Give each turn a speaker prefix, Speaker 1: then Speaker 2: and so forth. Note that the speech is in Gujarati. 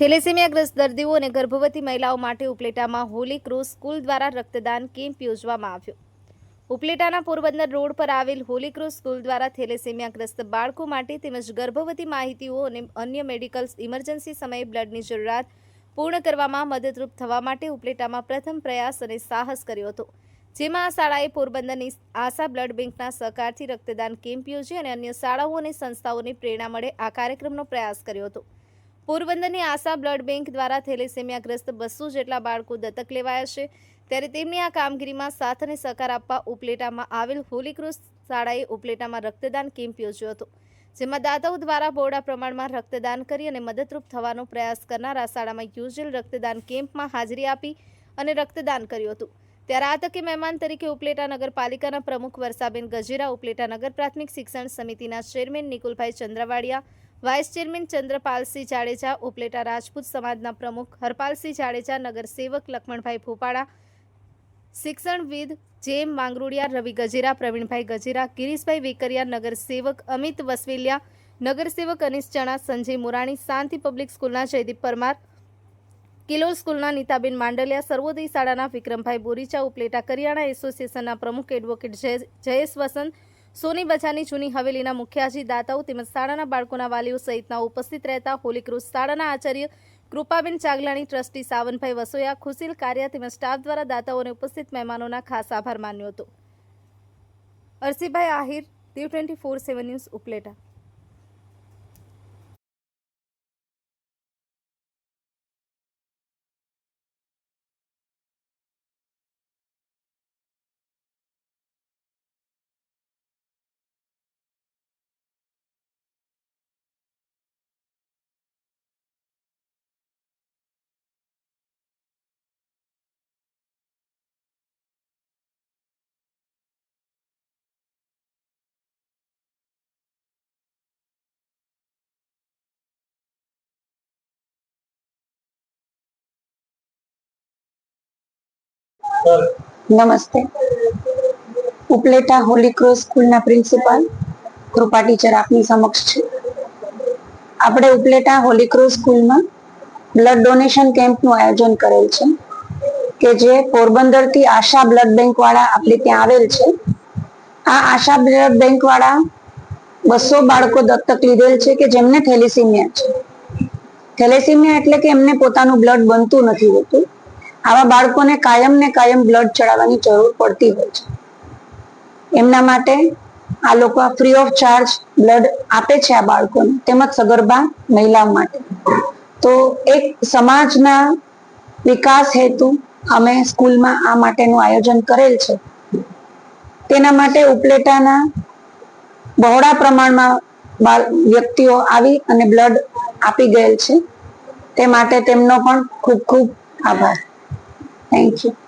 Speaker 1: થેલેસેમિયાગ્રસ્ત દર્દીઓ અને ગર્ભવતી મહિલાઓ માટે ઉપલેટામાં હોલી ક્રોસ સ્કૂલ દ્વારા રક્તદાન કેમ્પ યોજવામાં આવ્યો. ઉપલેટાના પોરબંદર રોડ પર આવેલ હોલી ક્રોસ સ્કૂલ દ્વારા થેલેસેમિયાગ્રસ્ત બાળકો માટે તેમજ ગર્ભવતી માહિતીઓ અને અન્ય મેડિકલ ઇમરજન્સી સમયે બ્લડની જરૂરિયાત પૂર્ણ કરવામાં મદદરૂપ થવા માટે ઉપલેટામાં પ્રથમ પ્રયાસ અને સાહસ કર્યો હતો. જેમાં આ શાળાએ પોરબંદરની આશા બ્લડ બેંકના સહકારથી રક્તદાન કેમ્પ યોજી અને અન્ય શાળાઓ અને સંસ્થાઓને પ્રેરણા મળે આ કાર્યક્રમનો પ્રયાસ કર્યો હતો. પોરબંદરની આશા બ્લડ બેંક દ્વારા થેલેસેમિયાગ્રસ્ત બસો જેટલા બાળકો દત્તક લેવાયા છે. ત્યારે તેમની આ કામગીરીમાં સાથ અને સહકાર આપવા ઉપલેટામાં આવેલ હોલી ક્રોસ શાળાએ ઉપલેટામાં રક્તદાન કેમ્પ યોજ્યો હતો. જેમાં દાતાઓ દ્વારા બહોળા પ્રમાણમાં રક્તદાન કરી અને મદદરૂપ થવાનો પ્રયાસ કરનાર આ શાળામાં યોજેલ રક્તદાન કેમ્પમાં હાજરી આપી અને રક્તદાન કર્યું હતું. ત્યારે આ તકે મહેમાન તરીકે ઉપલેટા નગરપાલિકાના પ્રમુખ વર્ષાબેન ગજેરા, ઉપલેટા નગર પ્રાથમિક શિક્ષણ સમિતિના chairman Nikulbhai Chandravadiya vice chairman Chandrapalsinh Jadeja, Upleta Rajput સમાજના પ્રમુખ હરપાલસિંહ જાડેજા, નગરસેવક લક્ષ્મણભાઈ ભોપાડા શિક્ષણવિદ જેમ માંગરોડિયા, રવિ ગજેરા, પ્રવીણભાઈ ગજેરા, ગિરીશભાઈ વેકરિયા, નગરસેવક અમિત વસવેલિયા નગર સેવક અનિશ ચણા, સંજય મુરાણી, શાંતિ પબ્લિક સ્કૂલના જયદીપ પરમાર, કિલોલ સ્કૂલના નીતાબેન માંડલિયા, સર્વોદય શાળાના વિક્રમભાઈ બોરીચા, ઉપલેટા કરિયાણા એસોસિએશનના પ્રમુખ એડવોકેટ જય- જયેશ વસંત સોની બજારની જૂની હવેલીના મુખ્યાજી દાતાઓ તેમજ શાળાના બાળકોના વાલીઓ સહિતના ઉપસ્થિત રહેતા હોલી ક્રુઝ શાળાના આચાર્ય કૃપાબેન ચાગલાણી, ટ્રસ્ટી સાવનભાઈ વસોયા, ખુશીલ કાર્ય તેમજ સ્ટાફ દ્વારા દાતાઓને ઉપસ્થિત મહેમાનોના ખાસ આભાર માન્યો હતો. Arsibhai Ahir Diu twenty four seven news Upleta.
Speaker 2: નમસ્તે. ઉપલેટા હોલી ક્રોસ સ્કૂલના પ્રિન્સિપાલ, કૃપા ટીચર આપની સમક્ષ છે. આપણે ઉપલેટા હોલી ક્રોસ સ્કૂલમાં બ્લડ ડોનેશન કેમ્પનું આયોજન કરેલ છે, કે જે પોરબંદરથી આશા બ્લડ બેંક વાળા આપણે ત્યાં આવેલ છે. આ આશા બ્લડ બેંક વાળા બસો બાળકો દત્તક લીધેલ છે કે જેમને થેલેસીમિયા છે. થેલેસીમિયા એટલે કે એમને પોતાનું બ્લડ બનતું નથી હોતું. આવા બાળકોને કાયમ ને કાયમ બ્લડ ચડાવવાની જરૂર પડતી હોય છે. એમના માટે આ લોકો ફ્રી ઓફ ચાર્જ બ્લડ આપે છે આ બાળકોને, તેમજ સગર્ભા મહિલાઓ માટે. તો એક સમાજના વિકાસ હેતુ અમે સ્કૂલમાં આ માટેનું આયોજન કરેલ છે. તેના માટે ઉપલેટાના બહોળા પ્રમાણમાં બાળ- વ્યક્તિઓ આવી અને બ્લડ આપી ગયેલ છે. તે માટે તેમનો પણ ખૂબ ખૂબ આભાર. Thank you.